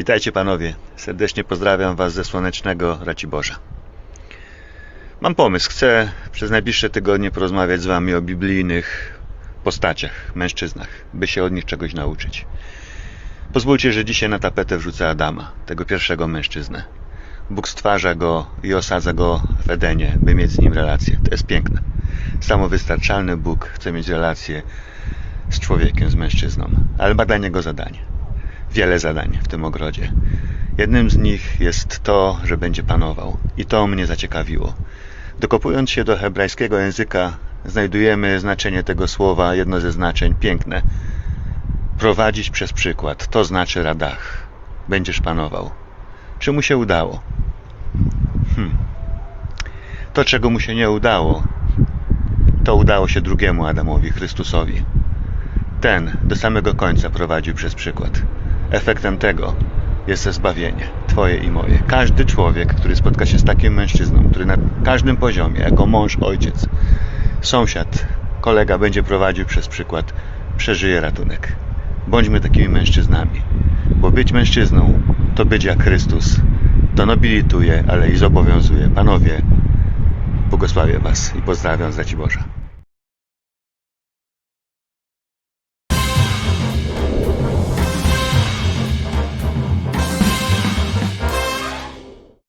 Witajcie panowie. Serdecznie pozdrawiam was ze słonecznego Raciborza. Mam pomysł. Chcę przez najbliższe tygodnie porozmawiać z wami o biblijnych postaciach, mężczyznach, by się od nich czegoś nauczyć. Pozwólcie, że dzisiaj na tapetę wrzucę Adama, tego pierwszego mężczyznę. Bóg stwarza go i osadza go w Edenie, by mieć z nim relację. To jest piękne. Samowystarczalny Bóg chce mieć relację z człowiekiem, z mężczyzną, ale dla niego zadanie. Wiele zadań w tym ogrodzie. Jednym z nich jest to, że będzie panował. I to mnie zaciekawiło. Dokopując się do hebrajskiego języka, znajdujemy znaczenie tego słowa, jedno ze znaczeń piękne. Prowadzić przez przykład, to znaczy radach. Będziesz panował. Czy mu się udało? Hmm. To, czego mu się nie udało, to udało się drugiemu Adamowi, Chrystusowi. Ten do samego końca prowadził przez przykład. Efektem tego jest zbawienie, Twoje i moje. Każdy człowiek, który spotka się z takim mężczyzną, który na każdym poziomie, jako mąż, ojciec, sąsiad, kolega będzie prowadził przez przykład, przeżyje ratunek. Bądźmy takimi mężczyznami, bo być mężczyzną to być jak Chrystus. To nobilituje, ale i zobowiązuje. Panowie, błogosławię Was i pozdrawiam z Raciborza.